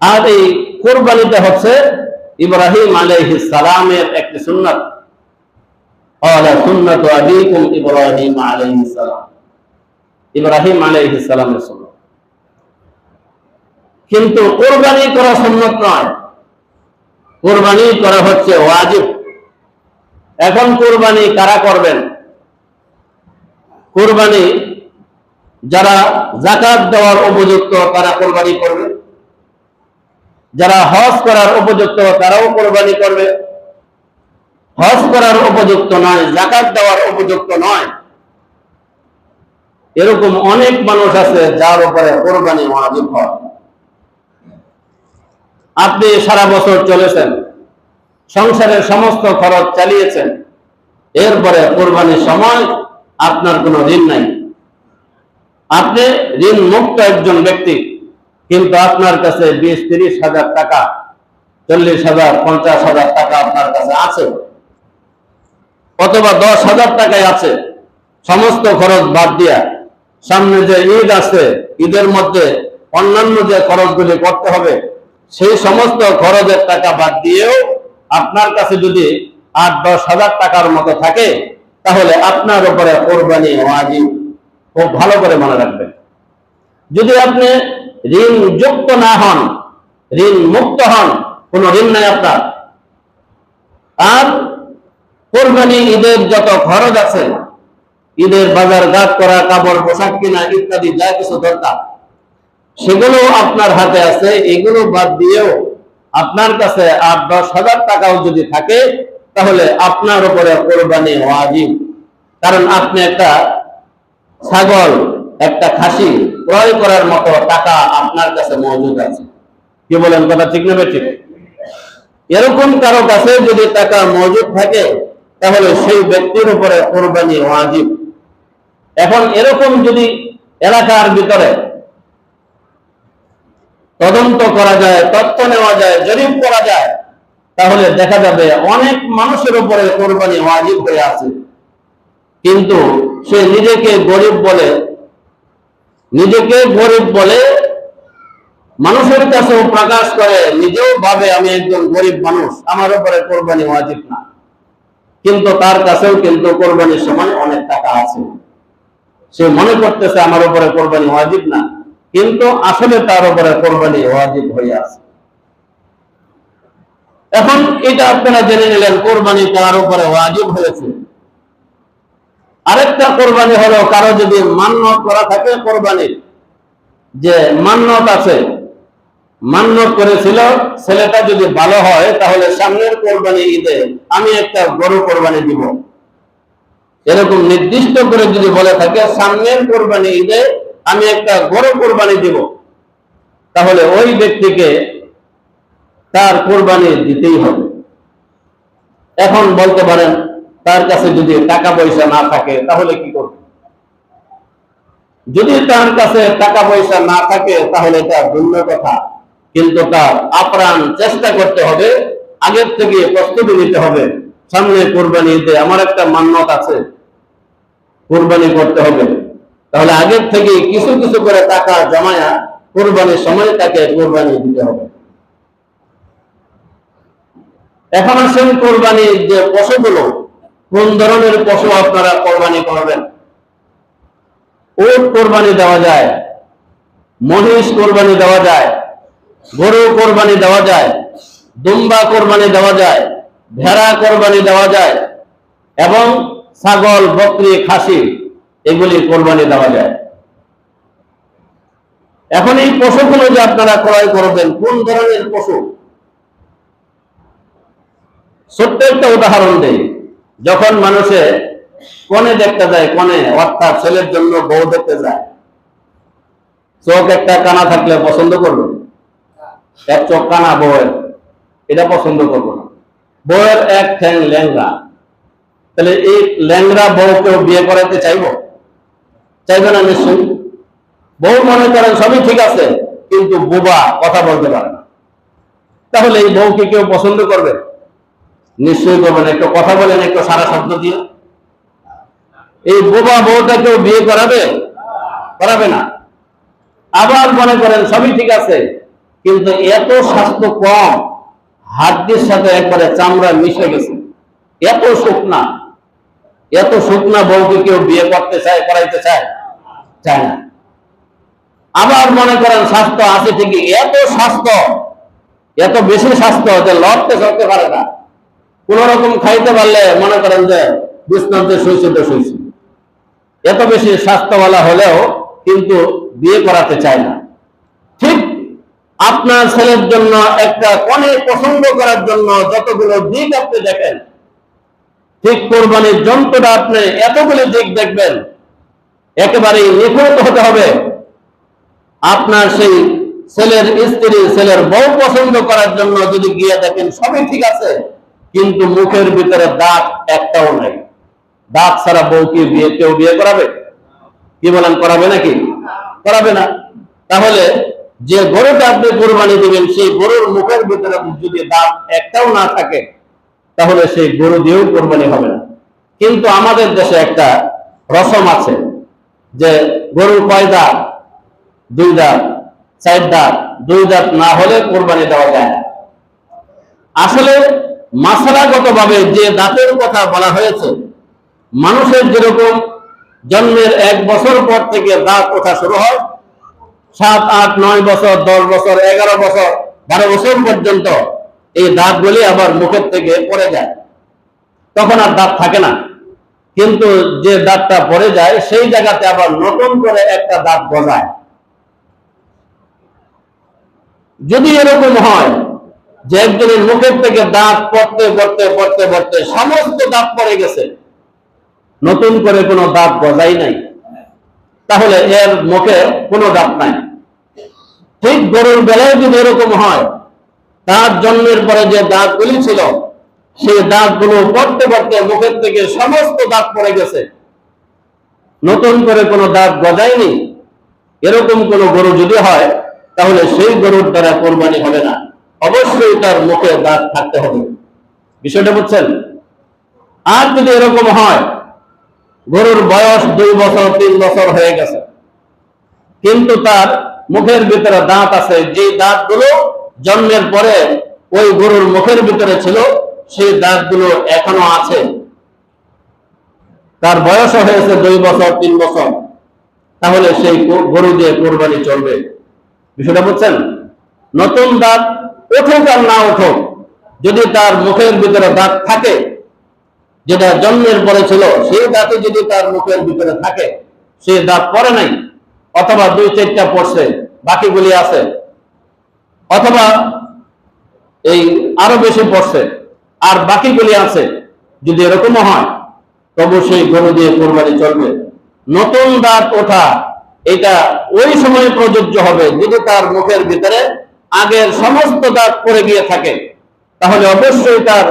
আর এই কোরবানিটা হচ্ছে ইব্রাহিম আলহ ইসালামের একটি সুন্নত। কোরবানি করা হচ্ছে ওয়াজিব। এখন কোরবানি কারা করবেন? কোরবানি যারা জাকাত দেওয়ার উপযুক্ত তারা কোরবানি করবেন যারা হজ করার উপযুক্ত, তারাও কোরবানি করবে। হজ করার উপযুক্ত নয়, জাকাত দেওয়ার উপযুক্ত নয়। এরকম অনেক মানুষ আছে যার উপরে কোরবানি ওয়াজিব হয় আপনি সারা বছর চলেছেন, সংসারের সমস্ত খরচ চালিয়েছেন, এরপরে কোরবানির সময় আপনার কোনো ঋণ নাই। আপনি ঋণ মুক্ত একজন ব্যক্তি কিন্তু আপনার কাছে বিশ, তিরিশ হাজার টাকা, চল্লিশ হাজার, পঞ্চাশ হাজার টাকা আপনার কাছে আছে। অথবা দশ হাজার টাকায় আছে। সমস্ত খরচ বাদ দিয়া সামনে যে ঈদ আছে, ঈদের মধ্যে অন্যান্য যে খরচগুলি করতে হবে, সেই সমস্ত খরচের টাকা বাদ দিয়েও আপনার কাছে যদি আট, দশ হাজার টাকার মতো থাকে, তাহলে আপনার উপরে কোরবানি ওয়াজিব খুব ভালো করে মনে রাখবেন। যদি আপনি ঋণ যুক্ত না হন ঋণ মুক্ত হন, কোন ঋণ নাই আপনার। আর কোরবানি ঈদের যত খরচ আছে, ঈদের বাজার ঘাট করা, কাপড় পোশাক কিনা ইত্যাদি যা কিছু দরকার, সেগুলো আপনার হাতে আছে। এগুলো বাদ দিয়েও আপনার কাছে আট, দশ হাজার টাকাও যদি থাকে, তাহলে আপনার উপরে কোরবানি ওয়াজিব। কারণ আপনি একটা ছাগল, একটা খাসি ক্রয় করার মতো টাকা আপনার কাছে মজুদ আছে। কি বলেন কথা ঠিক না ঠিক এরকম কারও কাছে যদি টাকা মজুদ থাকে, তাহলে সেই ব্যক্তির উপরে কোরবানি ওয়াজিব। এখন এরকম যদি এলাকার ভিতরে তদন্ত করা যায়, তথ্য নেওয়া যায়, জরিপ করা যায়, তাহলে দেখা যাবে অনেক মানুষের উপরে কোরবানি ওয়াজিব হয়ে আছে। কিন্তু সে নিজেকে গরিব বলে নিজেকে গরিব বলে মানুষের কাছেও প্রকাশ করে, নিজেও ভাবে আমি একজন গরিব মানুষ, আমার উপরে কোরবানি ওয়াজিব না। কিন্তু তার কাছেও কিন্তু কোরবানির সময় অনেক টাকা আছে। সে মনে করতেছে, আমার উপরে কোরবানি ওয়াজিব না। কিন্তু আসলে তার উপরে কোরবানি ওয়াজিব হয়ে আছে। এখন এটা আপনারা জেনে নিলেন, কোরবানি তার উপরে ওয়াজিব হয়েছে। আরেকটা কোরবানি হলো কারও যদি মান্যত করা থাকে কোরবানির যে মান্যত আছে, মান্যত করেছিল, ছেলেটা যদি ভালো হয়, তাহলে সামনের কোরবানি ঈদে আমি একটা গরু কোরবানি দিব। এরকম নির্দিষ্ট করে যদি বলে থাকে, সামনের কোরবানি ঈদে আমি একটা গরু কোরবানি দিব। তাহলে ওই ব্যক্তিকে তার কোরবানি দিতেই হবে। এখন বলতে পারেন তার কাছে যদি টাকা পয়সা না থাকে, তাহলে কি করবে? যদি তার কাছে টাকা পয়সা না থাকে, তাহলে এটা ভিন্ন কথা। কিন্তু তার আপ্রাণ চেষ্টা করতে হবে, আগের থেকে প্রস্তুতি নিতে হবে। সামনে কোরবানি ঈদে আমার একটা মান্যত আছে। কোরবানি করতে হবে। তাহলে আগের থেকে কিছু কিছু করে টাকা জমায়া কোরবানির সময় তাকে কোরবানি দিতে হবে। এখন আসেন কোরবানির যে পশুগুলো কোন ধরনের পশু আপনারা কোরবানি করবেন? উট কোরবানি দেওয়া যায়, মহিষ কোরবানি দেওয়া যায়, গরু কোরবানি দেওয়া যায়, দুম্বা কোরবানি দেওয়া যায়, ভেড়া কোরবানি দেওয়া যায় এবং ছাগল, বকরি, খাসি এগুলি কোরবানি দেওয়া যায়। এখন এই পশুগুলো যে আপনারা ক্রয় করবেন, কোন ধরনের পশু? ছোট্ট একটা উদাহরণ দেই। যখন মানুষে কনে দেখতে যায় কনে অর্থাৎ ছেলের জন্য বউ দেখতে যায়, চোখ একটা কানা থাকলে পছন্দ করবে? এক চোখ কানা বউয়ের, এটা পছন্দ করব না। বউয়ের এক ঠ্যাং ল্যাংরা তাহলে এই ল্যাংরা বউকেও বিয়ে করাতে চাইব? চাইবে না নিশ্চয়ই? বউ মনে করেন সবই ঠিক আছে, কিন্তু বোবা কথা বলতে পারে না। তাহলে এই বউকে কেউ পছন্দ করবে? নিশ্চয়ই করবেন, একটু কথা বলেন, একটু সারা শব্দ দিয়ে। এই বোবা বউটা কেউ বিয়ে করাবে? করাবে না। আবার মনে করেন, সবই ঠিক আছে, কিন্তু এত স্বাস্থ্য কম, হাড্ডির সাথে একবারে চামড়া মিশে গেছে। এত শুকনা এত শুকনা বউকে কেউ বিয়ে করতে চায়, করাইতে চায়? চায় না। আবার মনে করেন, স্বাস্থ্য আছে ঠিকই, এত স্বাস্থ্য, এত বেশি স্বাস্থ্য যে লড়তে চড়তে পারে না। কোন রকম খাইতে পারলে মনে করেন যে বিষ্ণান্তে তো শুয়েছে এত বেশি স্বাস্থ্যওয়ালা হলেও কিন্তু বিয়ে করাতে চায় না। ঠিক আপনার ছেলের জন্য, একটা কনে পছন্দ করার জন্য যতগুলো দিক আপনি দেখেন, ঠিক কোরবানির যন্ত্রটা আপনি এতগুলো দিক দেখবেন একেবারে নিখুঁত হতে হবে। আপনার সেই ছেলের স্ত্রী, ছেলের বউ পছন্দ করার জন্য যদি গিয়ে দেখেন, সবই ঠিক আছে। কিন্তু মুখের ভিতরে দাঁত একটাও নাই। দাঁত ছাড়া বউ কি বিয়ে, কেউ বিয়ে করাবে? কি বলেন, করাবে নাকি? করাবে না। তাহলে যে গরুটা আপনি কোরবানি দিবেন, সেই গরুর মুখের ভিতরে যদি দাঁত একটাও না থাকে, তাহলে সেই গরু দিয়েও কোরবানি হবে না। কিন্তু আমাদের দেশে একটা রসম আছে যে গরুর কয় দাঁত দুই দাঁত চার দাঁত দুই দাঁত না হলে কোরবানি দেওয়া যায় না। আসলে মাসালাগত ভাবে যে দাঁতের কথা বলা হয়েছে, মানুষের যেরকম জন্মের এক বছর পর থেকে দাঁত ওঠা শুরু হয়, সাত, আট, নয় বছর, দশ বছর, এগারো বছর, বারো বছর পর্যন্ত এই দাঁতগুলি আবার মুখের থেকে পড়ে যায়। তখন আর দাঁত থাকে না। কিন্তু যে দাঁতটা পড়ে যায়, সেই জায়গাতে আবার নতুন করে একটা দাঁত গজায়। যদি এরকম হয় যে একজনের মুখের থেকে দাঁত পড়তে পড়তে পড়তে পড়তে সমস্ত দাঁত পড়ে গেছে। নতুন করে কোনো দাঁত গজাই নাই। তাহলে এর মুখে কোনো দাঁত নাই। ঠিক গরুর বেলায় যদি এরকম হয়, তার জন্মের পরে যে দাঁতগুলি ছিল সেই দাঁতগুলো পড়তে পড়তে মুখের থেকে সমস্ত দাঁত পড়ে গেছে। নতুন করে কোনো দাঁত গজায়নি এরকম কোনো গরু যদি হয়, তাহলে সেই গরুর দ্বারা কোরবানি হবে না। অবশ্যই তার মুখে দাঁত থাকতে হবে। বিষয়টা বুঝছেন? আর যদি এরকম হয়, গরুর বয়স দুই বছর, তিন বছর হয়ে গেছে। কিন্তু তার মুখের ভিতরে দাঁত আছে। যে দাঁতগুলো জন্মের পরে ওই গরুর মুখের ভিতরে ছিল, সেই দাঁতগুলো এখনও আছে। তার বয়স হয়েছে দুই বছর, তিন বছর। তাহলে সেই গরু দিয়ে কোরবানি চলবে। বিষয়টা বুঝছেন? নতুন দাঁত উঠুক আর না উঠুক যদি তার মুখের ভিতরে দাঁত থাকে, যেটা জন্মের পরে ছিল সেই দাঁতে যদি তার মুখের ভিতরে থাকে, সে দাঁত পরে নাই, অথবা দুই চারটা পড়ছে বাকিগুলি আছে, অথবা এই আরও বেশি পড়ছে, আর বাকিগুলি আছে, যদি এরকমও হয়, তবু সেই গরু দিয়ে কোরবানি চলবে। নতুন দাঁত ওঠা, এটা ওই সময় প্রযোজ্য হবে, যদি তার মুখের ভিতরে আগের সমস্ত দাঁত পড়ে গিয়ে থাকে। তাহলে অবশ্যই তার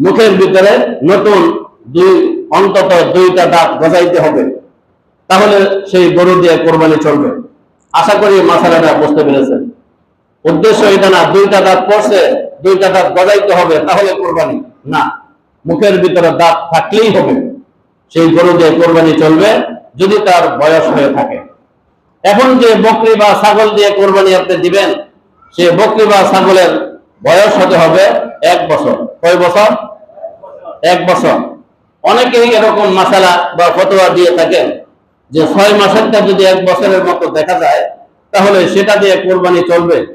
মুখের ভিতরে নতুন দুই, অন্তত দুইটা দাঁত গজাইতে হবে। তাহলে সেই গরু দিয়ে কোরবানি চলবে। আশা করি মাসালাটা বুঝতে পেরেছেন। উদ্দেশ্য এটা না, দুইটা দাঁত পড়ছে, দুইটা দাঁত গজাইতে হবে, তাহলে কোরবানি। না, মুখের ভিতরে দাঁত থাকলেই হবে। সেই গরু দিয়ে কোরবানি চলবে, যদি তার বয়স হয়ে থাকে। এখন যে বকরি বা ছাগল দিয়ে কোরবানি আপনি দিবেন সে বকরি বা ছাগলের বয়স হতে হবে এক বছর। কয় বছর? এক বছর। অনেকেই এরকম মাসালা বা ফতোয়া দিয়ে থাকেন যে ছয় মাসেরটা যদি এক বছরের মতো দেখা যায়, তাহলে সেটা দিয়ে কোরবানি চলবে।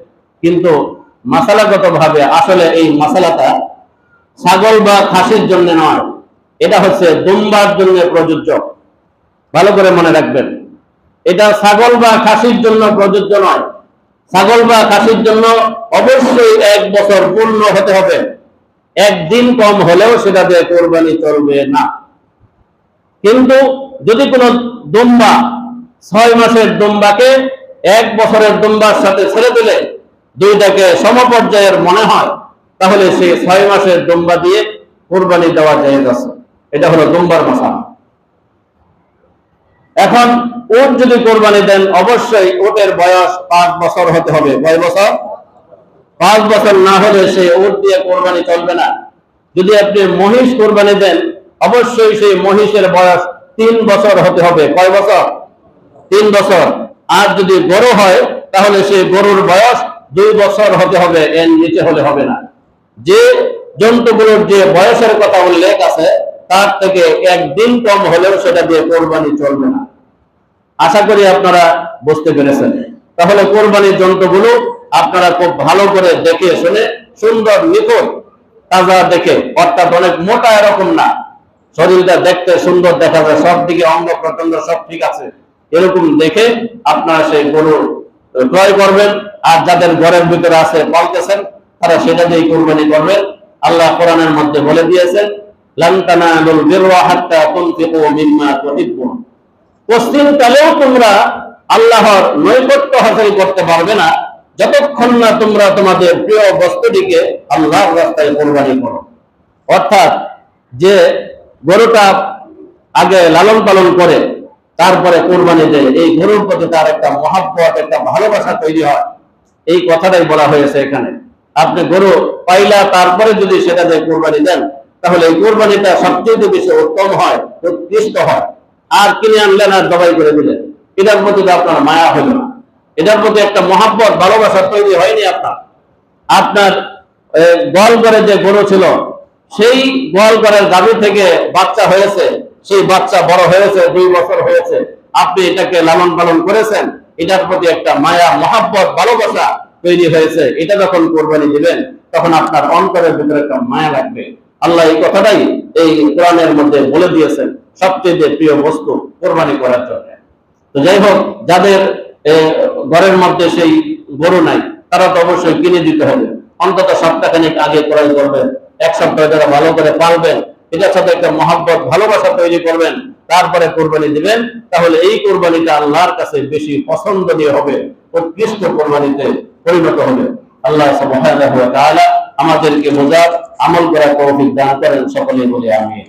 কিন্তু মাসালাগত ভাবে আসলে এই মাসালাটা ছাগল বা খাসির জন্য নয়। এটা হচ্ছে দুম্বার জন্য প্রযোজ্য। ভালো করে মনে রাখবেন। এটা ছাগল বা খাসির জন্য প্রযোজ্য নয়। ছাগল বা খাসির জন্য অবশ্যই এক বছর পূর্ণ হতে হবে। একদিন কম হলেও সেটা দিয়ে কোরবানি চলবে না। কিন্তু যদি কোনো দুম্বা ছয় মাসের দুম্বাকে এক বছরের দুম্বার সাথে ছেড়ে দিলে দুইটাকে সমপর্যায়ের মনে হয়, তাহলে সে ছয় মাসের দুম্বা দিয়ে কোরবানি দেওয়া যায় এটা হলো দুম্বার মশা এখন উট যদি কোরবানি দেন, অবশ্যই উটের বয়স পাঁচ বছর হতে হবে। কয় বছর? পাঁচ বছর না হলে সে উট দিয়ে কোরবানি চলবে না। যদি আপনি মহিষ কোরবানি দেন, অবশ্যই সেই মহিষের বয়স তিন বছর হতে হবে। কয় বছর? তিন বছর। আর যদি গরু হয়, তাহলে সেই গরুর বয়স দুই বছর হতে হবে, এর নিচে হলে হবে না। যে জন্তুগুলোর যে বয়সের কথা উল্লেখ আছে, তার থেকে একদিন কম হলেও সেটা দিয়ে কোরবানি চলবে না। আশা করি আপনারা বুঝতে পেরেছেন। তাহলে কোরবানির জন্তুগুলো আপনারা খুব ভালো করে দেখে শুনে, সুন্দর, নিখুঁত, তাজা দেখে, অর্থাৎ অনেক মোটা এরকম না। শরীরটা দেখতে সুন্দর দেখা যায়, সব দিকে অঙ্গ প্রত্যঙ্গ সব ঠিক আছে। এরকম দেখে আপনারা সেই গরু ক্রয় করবেন। আর যাদের ঘরের ভিতরে আছে, পালতেছেন, তারা সেটা দিয়ে কোরবানি করবেন। আল্লাহ কোরআনের মধ্যে বলে দিয়েছেন, লান তানালুল বিররা হাত্তা তুনফিকু মিম্মা তুহিব্বুন। পশ্চিমকালেও তোমরা আল্লাহর নৈকট্য হাসিল করতে পারবে না। যতক্ষণ না তোমরা তোমাদের প্রিয় বস্তুটিকে আল্লাহর রাস্তায় কোরবানি করো। অর্থাৎ যে গরুটা আগে লালন পালন করে, তারপরে কোরবানি দেয়, এই গরুর প্রতি তার একটা মহাব্বত, একটা ভালোবাসা তৈরি হয়। এই কথাটাই বলা হয়েছে এখানে। আপনি গরু পাইলা, তারপরে যদি সেটা দিয়ে কোরবানি দেন, তাহলে এই কোরবানিটা সবচেয়ে বেশি উত্তম হয়, উৎকৃষ্ট হয়। আর কিনে আনলেন আর জবাই করে দিলেন। এটার প্রতি আপনার মায়া হইল না। এটার প্রতি একটা মহাব্বত, ভালোবাসা তৈরি হয়নি আপনার। আপনার গোয়ালঘরে যে গরু ছিল, সেই গোয়ালঘরের গাভী থেকে বাচ্চা হয়েছে, সেই বাচ্চা বড় হয়েছে, দুই বছর হয়েছে। আপনি এটাকে লালন পালন করেছেন, এটার প্রতি একটা মায়া, মহাব্বত, ভালোবাসা তৈরি হয়েছে। এটা যখন কোরবানি দিবেন, তখন আপনার অন্তরের ভিতরে একটা মায়া লাগবে। আল্লাহ এই কথাটাই এই কোরআনের মধ্যে বলে দিয়েছেন। সবচেয়ে প্রিয় বস্তু কোরবানি করার জন্য। তো যাই হোক, যাদের ঘরের মধ্যে সেই গরু নাই, তারা তো অবশ্যই কিনে দিতে হবে। অন্তত সপ্তাহখানিক আগে ক্রয় করবেন, এক সপ্তাহ যারা ভালো করে পালবেন এটার সাথে একটা মহাব্বত, ভালোবাসা তৈরি করবেন, তারপরে কোরবানি দিবেন, তাহলে এই কোরবানিটা আল্লাহর কাছে বেশি পছন্দনীয় হবে, উৎকৃষ্ট কোরবানিতে পরিণত হবে। আল্লাহ আমাদেরকে বোঝার আমল করার তৌফিক দান করেন সকলে বলে আমিন।